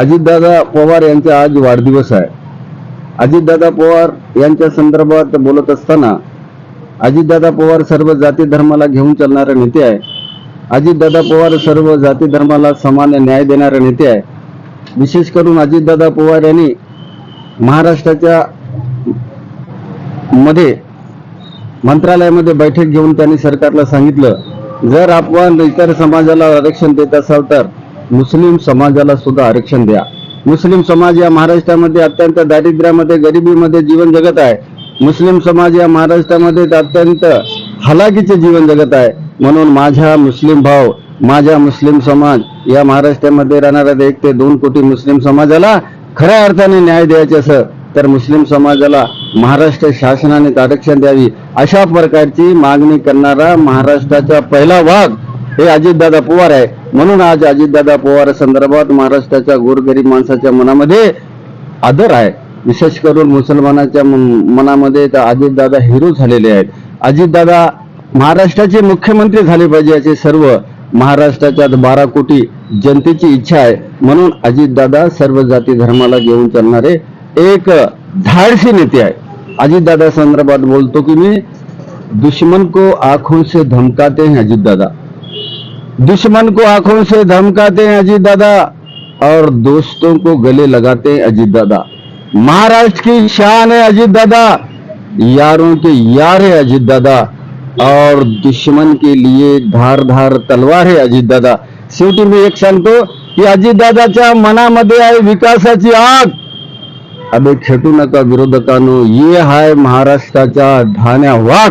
अजितदादा पवार यांचा आज वाढदिवस आहे. अजितदादा पवार यांच्या संदर्भात बोलत असताना अजितदादा पवार सर्व जाती धर्माला घेऊन चालणारे नेते आहे अजितदादा पवार सर्व जाती धर्माला समान न्याय देणारे नेते आहे विशेष करून अजितदादा पवार यांनी महाराष्ट्राच्या मध्ये मंत्रालयामध्ये बैठक घेऊन त्यांनी सरकारला सांगितलं जर आपण इतर समाजाला आरक्षण देत असाल तर मुस्लिम समाजाला सुद्धा आरक्षण द्या. मुस्लिम समाज या महाराष्ट्रामध्ये अत्यंत दारिद्र्यामध्ये गरिबीमध्ये जीवन जगत आहे. मुस्लिम समाज या महाराष्ट्रामध्ये अत्यंत हलाकीचे जीवन जगत आहे. म्हणून माझ्या मुस्लिम भाव माझ्या मुस्लिम समाज या महाराष्ट्रामध्ये राहणाऱ्या एक ते दोन कोटी मुस्लिम समाजाला खऱ्या अर्थाने न्याय द्यायचे असं तर मुस्लिम समाजाला महाराष्ट्र शासनाने आरक्षण द्यावी अशा प्रकारची मागणी करणारा महाराष्ट्राचा पहिला वाघ हे अजितदादा पवार आहे. म्हणून आज अजितदादा पवार संदर्भात महाराष्ट्राच्या गोरगरीब माणसाच्या मनामध्ये आदर आहे. विशेष करून मुसलमानाच्या मन- मनामध्ये तर अजितदादा हिरो झालेले आहेत. अजितदादा महाराष्ट्राचे मुख्यमंत्री झाले पाहिजे याचे सर्व महाराष्ट्राच्या बारा कोटी जनतेची इच्छा आहे. म्हणून अजितदादा सर्व जाती धर्माला घेऊन चालणारे एक धाडसी नेते आहे. अजितदादा संदर्भात बोलतो की मी दुश्मन को आंखों से धमकाते हैं अजितदादा. दुश्मन को आँखों से धमकाते हैं अजीत दादा और दोस्तों को गले लगाते हैं अजीत दादा। महाराष्ट्र की शान है अजीत दादा। यारों के यार है अजीत दादा। और दुश्मन के लिए धार धार तलवार है अजित दादा। शेवटी मी एक सांगतो की अजितदादाच्या मनामध्ये आहे विकासाची आग। अबे खेटू नका विरोधकांनो, ये हाय महाराष्ट्राच्या ढाण्या वाघ